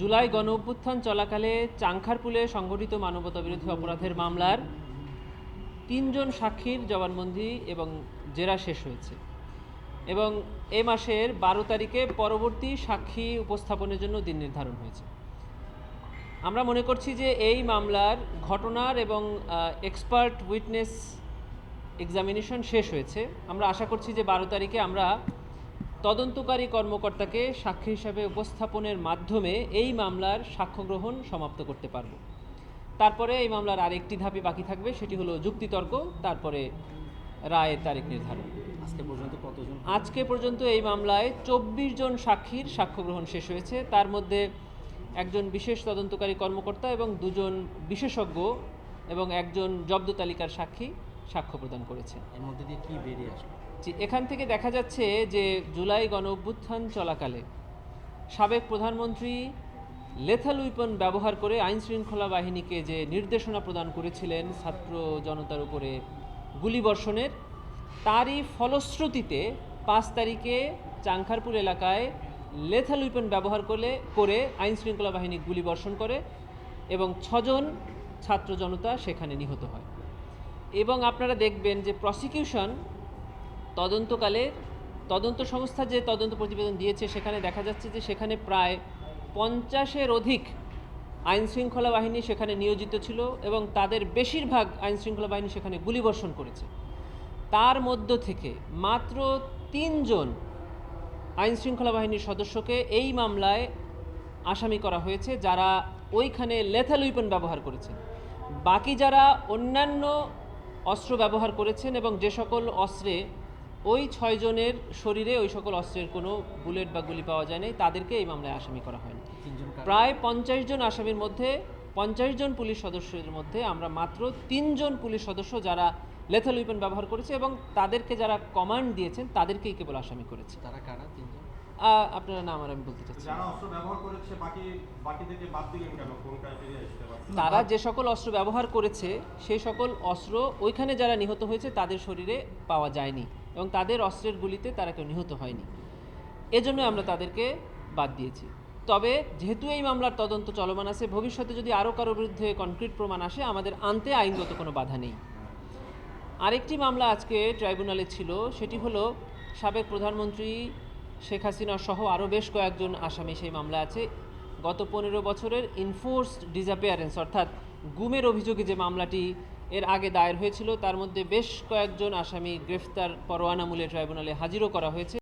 জুলাই গণ অভ্যুত্থান চলাকালে চাংখারপুলে সংগঠিত মানবতা বিরোধী অপরাধের মামলার তিনজন সাক্ষীর জবানবন্দি এবং জেরা শেষ হয়েছে। এবং এ মাসের বারো তারিখে পরবর্তী সাক্ষী উপস্থাপনের জন্য দিন নির্ধারণ হয়েছে। আমরা মনে করছি যে এই মামলার ঘটনার এবং এক্সপার্ট উইটনেস এক্সামিনেশন শেষ হয়েছে। আমরা আশা করছি যে বারো তারিখে আমরা তদন্তকারী কর্মকর্তাকে সাক্ষী হিসাবে উপস্থাপনের মাধ্যমে এই মামলার সাক্ষ্য গ্রহণ সমাপ্ত করতে পারব। তারপরে এই মামলার আরেকটি ধাপে বাকি থাকবে সেটি হলো যুক্তিতর্ক তারপরে রায়ের তারিখ নির্ধারণ। আজকে পর্যন্ত কতজন? আজকে পর্যন্ত এই মামলায় চব্বিশ জন সাক্ষীর সাক্ষ্য গ্রহণ শেষ হয়েছে। তার মধ্যে একজন বিশেষ তদন্তকারী কর্মকর্তা এবং দুজন বিশেষজ্ঞ এবং একজন জব্দ তালিকার সাক্ষী সাক্ষ্য প্রদান করেছে। এর মধ্যে দিয়ে কি বেরিয়ে আসলো? জি, এখান থেকে দেখা যাচ্ছে যে জুলাই গণ অভ্যুত্থান চলাকালে সাবেক প্রধানমন্ত্রী লেথাল উইপন ব্যবহার করে আইন শৃঙ্খলা বাহিনীকে যে নির্দেশনা প্রদান করেছিলেন ছাত্র জনতার উপরে গুলিবর্ষণের তারই ফলশ্রুতিতে পাঁচ তারিখে চাংখারপুর এলাকায় লেথাল উইপন ব্যবহার করলে করে আইন শৃঙ্খলা বাহিনী গুলিবর্ষণ করে এবং ছজন ছাত্র জনতা সেখানে নিহত হয়। এবং আপনারা দেখবেন যে প্রসিকিউশন তদন্তকালে তদন্ত সংস্থা যে তদন্ত প্রতিবেদন দিয়েছে, সেখানে দেখা যাচ্ছে যে সেখানে প্রায় পঞ্চাশের অধিক আইন শৃঙ্খলা বাহিনী সেখানে নিয়োজিত ছিল এবং তাদের বেশিরভাগ আইন শৃঙ্খলা বাহিনী সেখানে গুলিবর্ষণ করেছে। তার মধ্য থেকে মাত্র তিনজন আইন শৃঙ্খলা বাহিনীর সদস্যকে এই মামলায় আসামি করা হয়েছে, যারা ওইখানে লেথাল উইপন ব্যবহার করেছেন। বাকি যারা অন্যান্য অস্ত্র ব্যবহার করেছেন এবং যে সকল অস্ত্রে ওই ছয়জনের শরীরে ওই সকল অস্ত্রের কোনো বুলেট বা গুলি পাওয়া যায় নাই তাদেরকে এই মামলায় আসামি করা হয়নি। প্রায় পঞ্চাশ জন আসামির মধ্যে পঞ্চাশ জন পুলিশ সদস্যের মধ্যে আমরা মাত্র তিনজন পুলিশ সদস্য যারা লেথাল উইপেন ব্যবহার করেছে এবং তাদেরকে যারা কমান্ড দিয়েছেন তাদেরকেই কেবল আসামি করেছে। তারা কারা? তিনজন? আপনারা নাম আর আমি বলতে চাচ্ছি তারা যে সকল অস্ত্র ব্যবহার করেছে সেই সকল অস্ত্র ওইখানে যারা নিহত হয়েছে তাদের শরীরে পাওয়া যায়নি। এবং তাদের অস্ত্রের গুলিতে তারা কেউ নিহত হয়নি। এজন্য আমরা তাদেরকে বাদ দিয়েছি। তবে যেহেতু এই মামলার তদন্ত চলমান আছে, ভবিষ্যতে যদি আরও কারোর বিরুদ্ধে কনক্রিট প্রমাণ আসে, আমাদের আনতে আইনগত কোনো বাধা নেই। আরেকটি মামলা আজকে ট্রাইব্যুনালে ছিল, সেটি হলো সাবেক প্রধানমন্ত্রী শেখ হাসিনা সহ আরও বেশ কয়েকজন আসামি সেই মামলা আছে। গত পনেরো বছরের ইনফোর্সড ডিসঅ্যাপিয়ারেন্স অর্থাৎ গুমের অভিযোগে যে মামলাটি এর আগে দায়ের হয়েছিল। তার মধ্যে বেশ কয়েকজন আসামি গ্রেফতার পরোয়ানামূলে ট্রাইব্যুনালে হাজিরও করা হয়েছে।